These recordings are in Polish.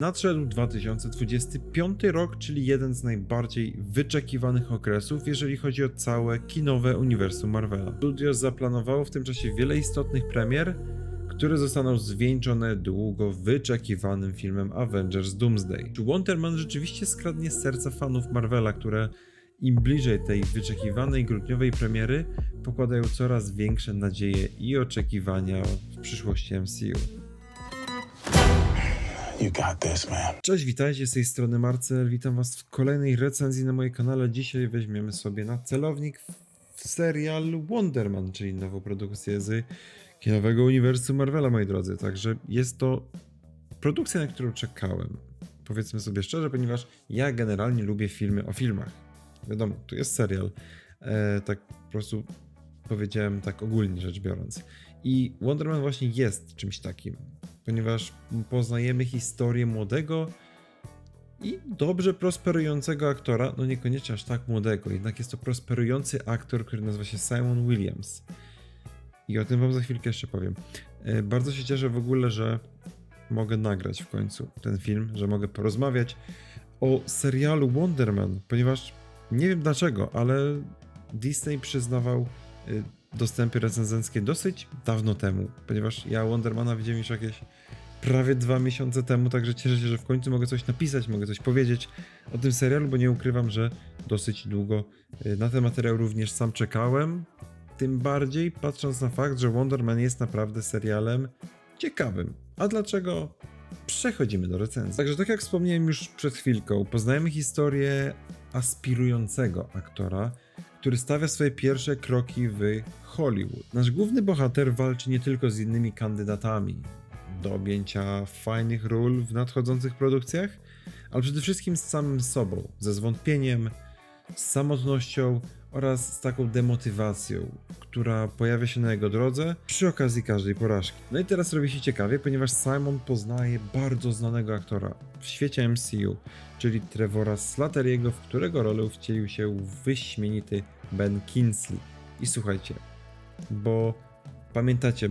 Nadszedł 2025 rok, czyli jeden z najbardziej wyczekiwanych okresów, jeżeli chodzi o całe kinowe uniwersum Marvela. Studio zaplanowało w tym czasie wiele istotnych premier, które zostaną zwieńczone długo wyczekiwanym filmem Avengers Doomsday. Czy Wonder Man rzeczywiście skradnie serca fanów Marvela, które im bliżej tej wyczekiwanej grudniowej premiery pokładają coraz większe nadzieje i oczekiwania w przyszłości MCU. You got this, man. Cześć, witajcie z tej strony Marcel. Witam Was w kolejnej recenzji na moim kanale. Dzisiaj weźmiemy sobie na celownik serial Wonderman, czyli nową produkcję z kinowego uniwersum Marvela, moi drodzy. Także jest to produkcja, na którą czekałem. Powiedzmy sobie szczerze, ponieważ ja generalnie lubię filmy o filmach. Wiadomo, tu jest serial. E, tak po prostu powiedziałem tak ogólnie rzecz biorąc. I Wonderman właśnie jest czymś takim, ponieważ poznajemy historię młodego i dobrze prosperującego aktora, no niekoniecznie aż tak młodego, jednak jest to prosperujący aktor, który nazywa się Simon Williams. I o tym wam za chwilkę jeszcze powiem. E, Bardzo się cieszę w ogóle, że mogę nagrać w końcu ten film, że mogę porozmawiać o serialu Wonderman, ponieważ nie wiem dlaczego, ale Disney przyznawał y, dostępy recenzenckie dosyć dawno temu, ponieważ ja Wondermana widziałem już jakieś prawie dwa miesiące temu, także cieszę się, że w końcu mogę coś napisać, mogę coś powiedzieć o tym serialu, bo nie ukrywam, że dosyć długo y, na ten materiał również sam czekałem. Tym bardziej patrząc na fakt, że Wonder Man jest naprawdę serialem ciekawym. A dlaczego? Przechodzimy do recenzji. Także tak jak wspomniałem już przed chwilką, poznajemy historię aspirującego aktora, który stawia swoje pierwsze kroki w Hollywood. Nasz główny bohater walczy nie tylko z innymi kandydatami do objęcia fajnych ról w nadchodzących produkcjach, ale przede wszystkim z samym sobą, ze zwątpieniem, z samotnością oraz z taką demotywacją, która pojawia się na jego drodze przy okazji każdej porażki. No i teraz robi się ciekawie, ponieważ Simon poznaje bardzo znanego aktora w świecie MCU, czyli Trevora Slatteriego, w którego rolę wcielił się wyśmienity Ben Kingsley. I słuchajcie, bo pamiętacie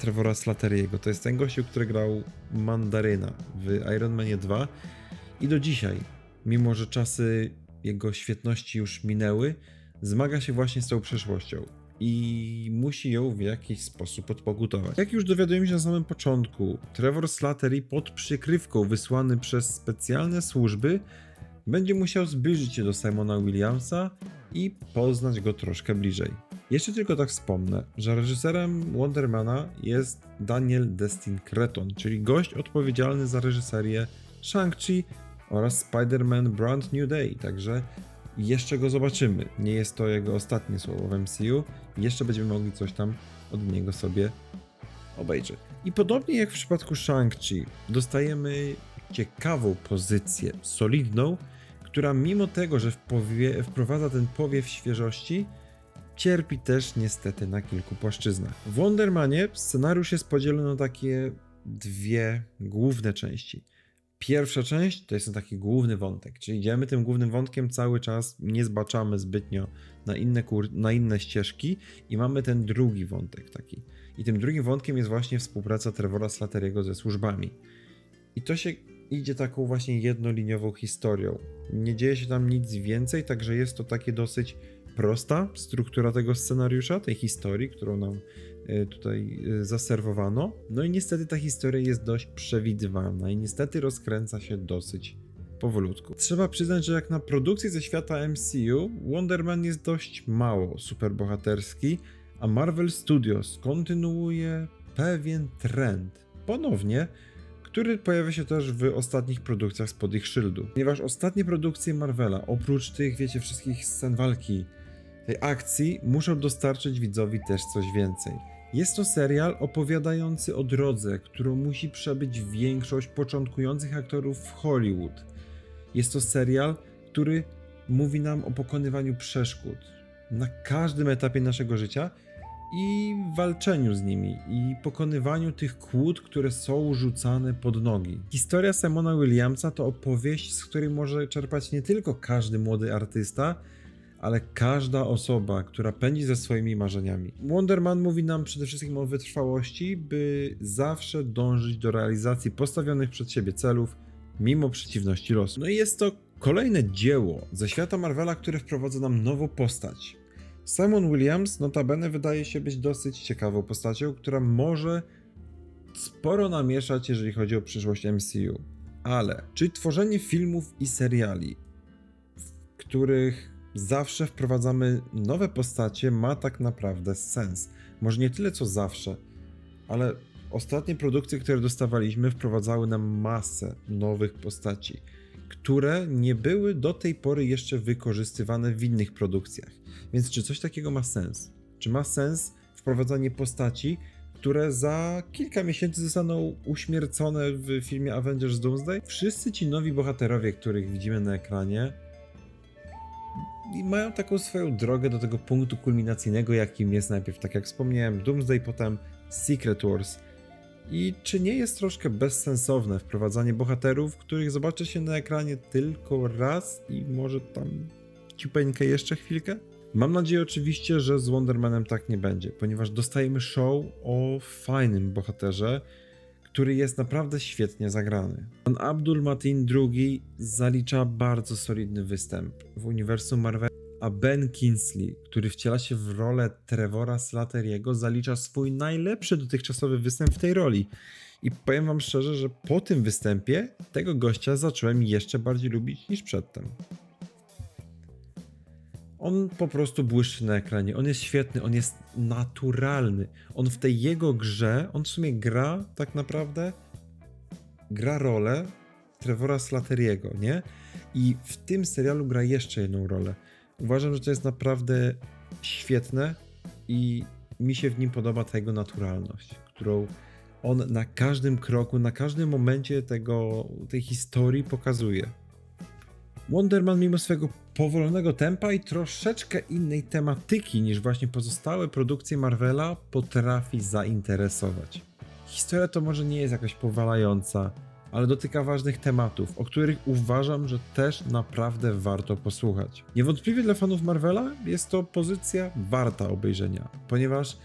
Trevora Slatteriego, to jest ten gościu, który grał Mandaryna w Iron Manie 2 i do dzisiaj, mimo że czasy jego świetności już minęły, zmaga się właśnie z tą przeszłością i musi ją w jakiś sposób odpokutować. Jak już dowiadujemy się na samym początku, Trevor Slattery pod przykrywką wysłany przez specjalne służby będzie musiał zbliżyć się do Simona Williamsa i poznać go troszkę bliżej. Jeszcze tylko tak wspomnę, że reżyserem Wondermana jest Daniel Destin Creton, czyli gość odpowiedzialny za reżyserię Shang-Chi oraz Spider-Man Brand New Day, także jeszcze go zobaczymy. Nie jest to jego ostatnie słowo w MCU, jeszcze będziemy mogli coś tam od niego sobie obejrzeć. I podobnie jak w przypadku Shang-Chi, dostajemy ciekawą pozycję, solidną, która mimo tego, że wprowadza ten powiew świeżości, cierpi też niestety na kilku płaszczyznach. W Wondermanie scenariusz jest podzielony na takie dwie główne części. Pierwsza część to jest taki główny wątek, czyli idziemy tym głównym wątkiem cały czas, nie zbaczamy zbytnio na inne, kur- na inne ścieżki i mamy ten drugi wątek taki. I tym drugim wątkiem jest właśnie współpraca Trevora Slatteriego ze służbami. I to się idzie taką właśnie jednoliniową historią. Nie dzieje się tam nic więcej, także jest to takie dosyć prosta struktura tego scenariusza, tej historii, którą nam tutaj y, zaserwowano. No i niestety ta historia jest dość przewidywalna i niestety rozkręca się dosyć powolutku. Trzeba przyznać, że jak na produkcję ze świata MCU, Wonder Man jest dość mało superbohaterski, a Marvel Studios kontynuuje pewien trend. Ponownie, który pojawia się też w ostatnich produkcjach spod ich szyldu. Ponieważ ostatnie produkcje Marvela, oprócz tych, wiecie, wszystkich scen walki, tej akcji, muszą dostarczyć widzowi też coś więcej. Jest to serial opowiadający o drodze, którą musi przebyć większość początkujących aktorów w Hollywood. Jest to serial, który mówi nam o pokonywaniu przeszkód na każdym etapie naszego życia i walczeniu z nimi i pokonywaniu tych kłód, które są rzucane pod nogi. Historia Simona Williamsa to opowieść, z której może czerpać nie tylko każdy młody artysta, ale każda osoba, która pędzi ze swoimi marzeniami. Wonder Man mówi nam przede wszystkim o wytrwałości, by zawsze dążyć do realizacji postawionych przed siebie celów, mimo przeciwności losu. No i jest to kolejne dzieło ze świata Marvela, które wprowadza nam nową postać. Simon Williams notabene wydaje się być dosyć ciekawą postacią, która może sporo namieszać, jeżeli chodzi o przyszłość MCU. Ale czy tworzenie filmów i seriali, w których zawsze wprowadzamy nowe postacie, ma tak naprawdę sens? Może nie tyle co zawsze, ale ostatnie produkcje, które dostawaliśmy, wprowadzały nam masę nowych postaci, które nie były do tej pory jeszcze wykorzystywane w innych produkcjach. Więc czy coś takiego ma sens? Czy ma sens wprowadzanie postaci, które za kilka miesięcy zostaną uśmiercone w filmie Avengers Doomsday? Wszyscy ci nowi bohaterowie, których widzimy na ekranie, i mają taką swoją drogę do tego punktu kulminacyjnego, jakim jest najpierw, tak jak wspomniałem, Doomsday, potem Secret Wars. I czy nie jest troszkę bezsensowne wprowadzanie bohaterów, których zobaczy się na ekranie tylko raz i może tam ciupeńkę jeszcze chwilkę? Mam nadzieję oczywiście, że z Wondermanem tak nie będzie, ponieważ dostajemy show o fajnym bohaterze, który jest naprawdę świetnie zagrany. Pan Abdul Matin II zalicza bardzo solidny występ w uniwersum Marvel, a Ben Kingsley, który wciela się w rolę Trevora Slatteriego, zalicza swój najlepszy dotychczasowy występ w tej roli. I powiem wam szczerze, że po tym występie tego gościa zacząłem jeszcze bardziej lubić niż przedtem. On po prostu błyszczy na ekranie. On jest świetny, on jest naturalny. On w tej jego grze, on w sumie gra tak naprawdę, gra rolę Trevora Slatteriego, nie? I w tym serialu gra jeszcze jedną rolę. Uważam, że to jest naprawdę świetne i mi się w nim podoba ta jego naturalność, którą on na każdym kroku, na każdym momencie tego, tej historii pokazuje. Wonderman mimo swego powolnego tempa i troszeczkę innej tematyki niż właśnie pozostałe produkcje Marvela potrafi zainteresować. Historia to może nie jest jakaś powalająca, ale dotyka ważnych tematów, o których uważam, że też naprawdę warto posłuchać. Niewątpliwie dla fanów Marvela jest to pozycja warta obejrzenia, ponieważ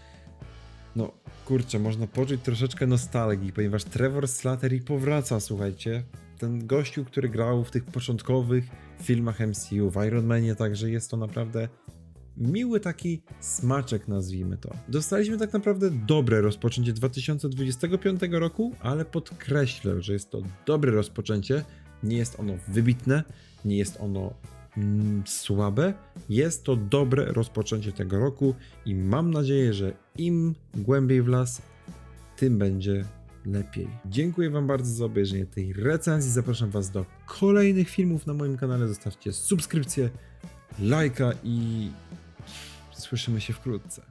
no kurczę, można poczuć troszeczkę nostalgii, ponieważ Trevor Slattery powraca, słuchajcie. Ten gościu, który grał w tych początkowych filmach MCU, w Iron Manie, także jest to naprawdę miły taki smaczek, nazwijmy to. Dostaliśmy tak naprawdę dobre rozpoczęcie 2025 roku, ale podkreślę, że jest to dobre rozpoczęcie. Nie jest ono wybitne, nie jest ono mm, słabe. Jest to dobre rozpoczęcie tego roku i mam nadzieję, że im głębiej w las, tym będzie lepiej. Dziękuję Wam bardzo za obejrzenie tej recenzji. Zapraszam Was do kolejnych filmów na moim kanale. Zostawcie subskrypcję, lajka i słyszymy się wkrótce.